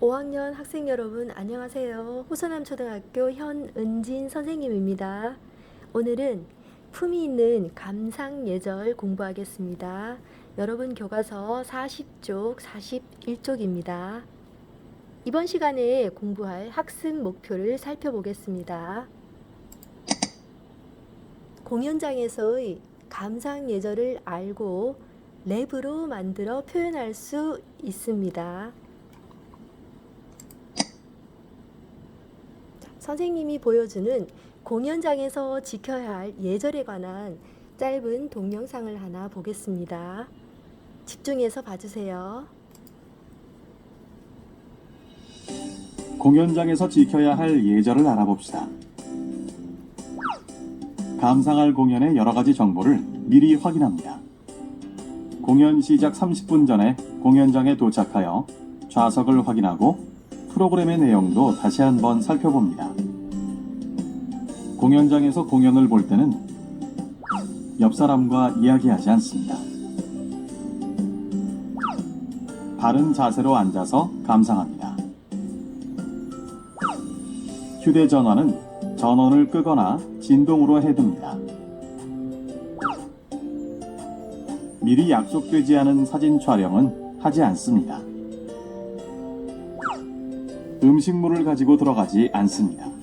5학년 학생 여러분 안녕하세요. 호서남초등학교 현은진 선생님입니다. 오늘은 품이 있는 감상 예절 공부하겠습니다. 여러분 교과서 40쪽 41쪽입니다. 이번 시간에 공부할 학습 목표를 살펴보겠습니다. 공연장에서의 감상 예절을 알고 랩으로 만들어 표현할 수 있습니다. 선생님이 보여주는 공연장에서 지켜야 할 예절에 관한 짧은 동영상을 하나 보겠습니다. 집중해서 봐주세요. 공연장에서 지켜야 할 예절을 알아봅시다. 감상할 공연의 여러 가지 정보를 미리 확인합니다. 공연 시작 30분 전에 공연장에 도착하여 좌석을 확인하고 프로그램의 내용도 다시 한번 살펴봅니다. 공연장에서 공연을 볼 때는 옆 사람과 이야기하지 않습니다. 바른 자세로 앉아서 감상합니다. 휴대전화는 전원을 끄거나 진동으로 해둡니다. 미리 약속되지 않은 사진 촬영은 하지 않습니다. 음식물을 가지고 들어가지 않습니다.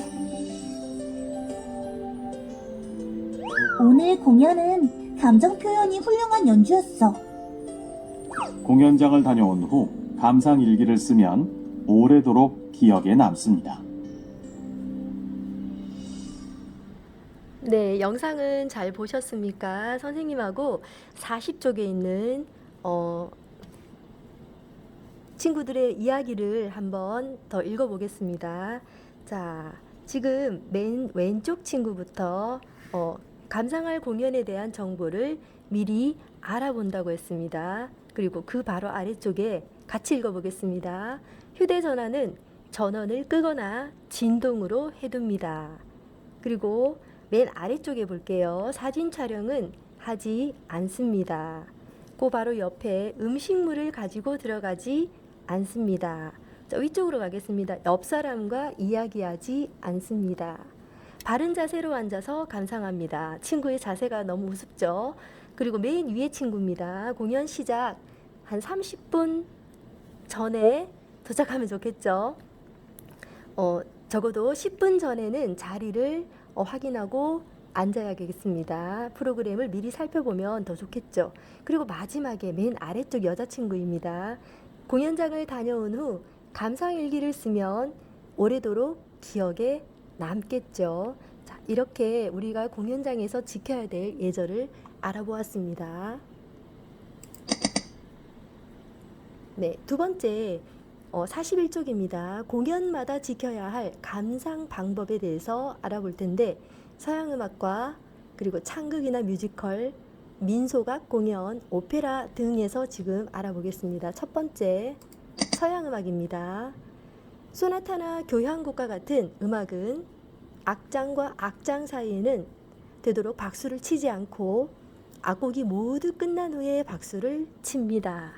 오늘 공연은 감정 표현이 훌륭한 연주였어. 공연장을 다녀온 후 감상 일기를 쓰면 오래도록 기억에 남습니다. 네, 영상은 잘 보셨습니까? 선생님하고 40쪽에 있는 어, 친구들의 이야기를 한번 더 읽어보겠습니다. 자, 지금 맨 왼쪽 친구부터 어, 감상할 공연에 대한 정보를 미리 알아본다고 했습니다. 그리고 그 바로 아래쪽에 같이 읽어보겠습니다. 휴대전화는 전원을 끄거나 진동으로 해둡니다. 그리고 맨 아래쪽에 볼게요. 사진 촬영은 하지 않습니다. 그 바로 옆에 음식물을 가지고 들어가지 않습니다. 자, 위쪽으로 가겠습니다. 옆 사람과 이야기하지 않습니다. 바른 자세로 앉아서 감상합니다. 친구의 자세가 너무 우습죠? 그리고 맨 위에 친구입니다. 공연 시작 한 30분 전에 도착하면 좋겠죠? 어, 적어도 10분 전에는 자리를 어, 확인하고 앉아야겠습니다. 프로그램을 미리 살펴보면 더 좋겠죠. 그리고 마지막에 맨 아래쪽 여자친구입니다. 공연장을 다녀온 후 감상일기를 쓰면 오래도록 기억에 남겠죠. 자, 이렇게 우리가 공연장에서 지켜야 될 예절을 알아보았습니다. 네, 두 번째 어, 41쪽입니다. 공연마다 지켜야 할 감상 방법에 대해서 알아볼 텐데 서양 음악과 그리고 창극이나 뮤지컬, 민소각 공연, 오페라 등에서 지금 알아보겠습니다. 첫 번째 서양 음악입니다. 소나타나 교향곡과 같은 음악은 악장과 악장 사이에는 되도록 박수를 치지 않고 악곡이 모두 끝난 후에 박수를 칩니다.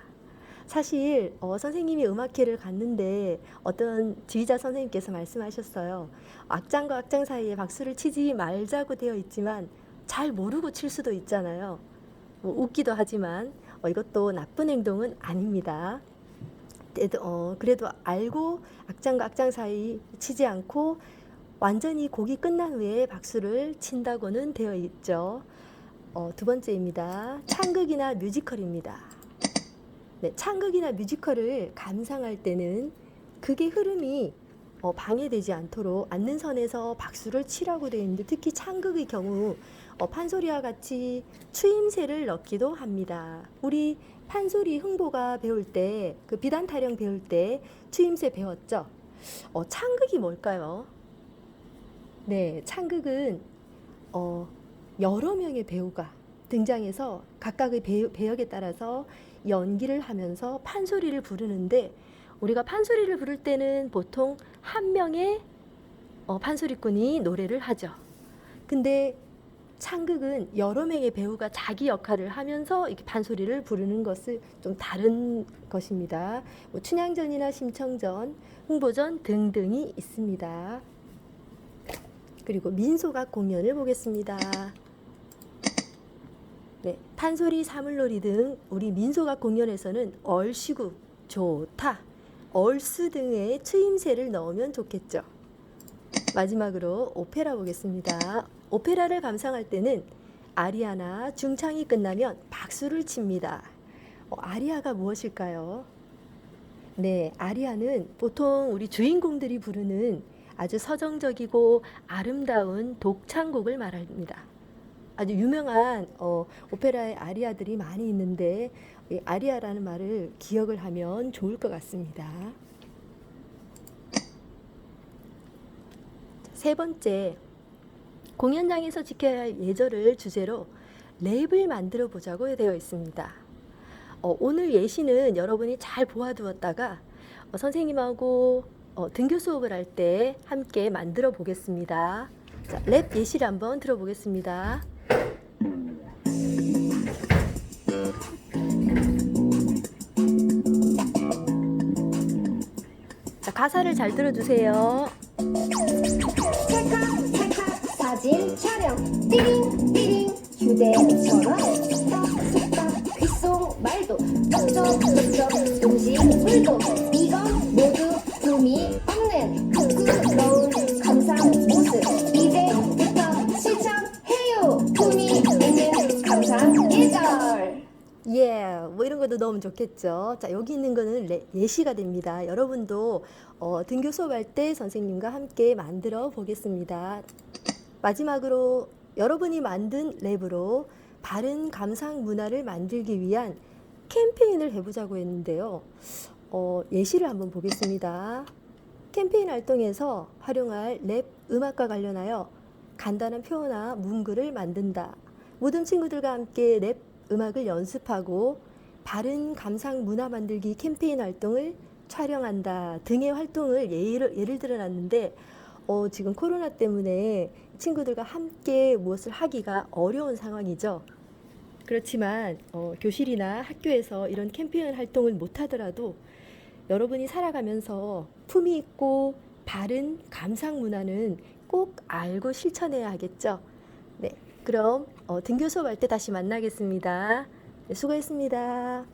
사실 어, 선생님이 음악회를 갔는데 어떤 지휘자 선생님께서 말씀하셨어요. 악장과 악장 사이에 박수를 치지 말자고 되어 있지만 잘 모르고 칠 수도 있잖아요. 뭐 웃기도 하지만 어, 이것도 나쁜 행동은 아닙니다. 어, 그래도 알고 악장과 악장 사이 치지 않고 완전히 곡이 끝난 후에 박수를 친다고는 되어 있죠. 어, 두 번째입니다. 창극이나 뮤지컬입니다. 네, 창극이나 뮤지컬을 감상할 때는 그게 흐름이 어, 방해되지 않도록 앉는 선에서 박수를 치라고 되어 있는데 특히 창극의 경우 어, 판소리와 같이 추임새를 넣기도 합니다. 우리 판소리 흥보가 배울 때, 그 비단 타령 배울 때 추임새 배웠죠? 어, 창극이 뭘까요? 네, 창극은 어, 여러 명의 배우가 등장해서 각각의 배우, 배역에 따라서 연기를 하면서 판소리를 부르는데 우리가 판소리를 부를 때는 보통 한 명의 어, 판소리꾼이 노래를 하죠. 근데 창극은 여러 명의 배우가 자기 역할을 하면서 이렇게 판소리를 부르는 것을 좀 다른 것입니다. 뭐 춘향전이나 심청전, 홍보전 등등이 있습니다. 그리고 민소각 공연을 보겠습니다. 네, 판소리, 사물놀이 등 우리 민소각 공연에서는 얼씨구, 좋다, 얼스 등의 추임새를 넣으면 좋겠죠. 마지막으로 오페라 보겠습니다. 오페라를 감상할 때는 아리아나 중창이 끝나면 박수를 칩니다. 어, 아리아가 무엇일까요? 네, 아리아는 보통 우리 주인공들이 부르는 아주 서정적이고 아름다운 독창곡을 말합니다. 아주 유명한 어, 오페라의 아리아들이 많이 있는데 이 아리아라는 말을 기억을 하면 좋을 것 같습니다. 세 번째, 공연장에서 지켜야 할 예절을 주제로 랩을 만들어 보자고 되어 있습니다. 어, 오늘 예시는 여러분이 잘 보아두었다가 어, 선생님하고 어, 등교 수업을 할 때 함께 만들어 보겠습니다. 자, 랩 예시를 한번 들어보겠습니다. 자, 가사를 잘 들어주세요. 찰칵 찰칵 사진 촬영 띠링 띠링 휴대전화 속박 속박 귓속 말도 쩍쩍쩍쩍 음식 물도 이건 모두 품이 없는 부끄러운 예, 뭐 이런 것도 넣으면 좋겠죠. 자, 여기 있는 거는 레- 예시가 됩니다. 여러분도 어, 등교 수업할 때 선생님과 함께 만들어 보겠습니다. 마지막으로 여러분이 만든 랩으로 바른 감상 문화를 만들기 위한 캠페인을 해보자고 했는데요. 어, 예시를 한번 보겠습니다. 캠페인 활동에서 활용할 랩 음악과 관련하여 간단한 표어나 문구를 만든다. 모든 친구들과 함께 랩 음악을 연습하고 바른 감상 문화 만들기 캠페인 활동을 촬영한다 등의 활동을 예를, 예를 들어 놨는데 어, 지금 코로나 때문에 친구들과 함께 무엇을 하기가 어려운 상황이죠. 그렇지만 어, 교실이나 학교에서 이런 캠페인 활동을 못 하더라도 여러분이 살아가면서 품위 있고 바른 감상 문화는 꼭 알고 실천해야 하겠죠. 네, 그럼 어, 등교 수업할 때 다시 만나겠습니다. 네, 수고했습니다.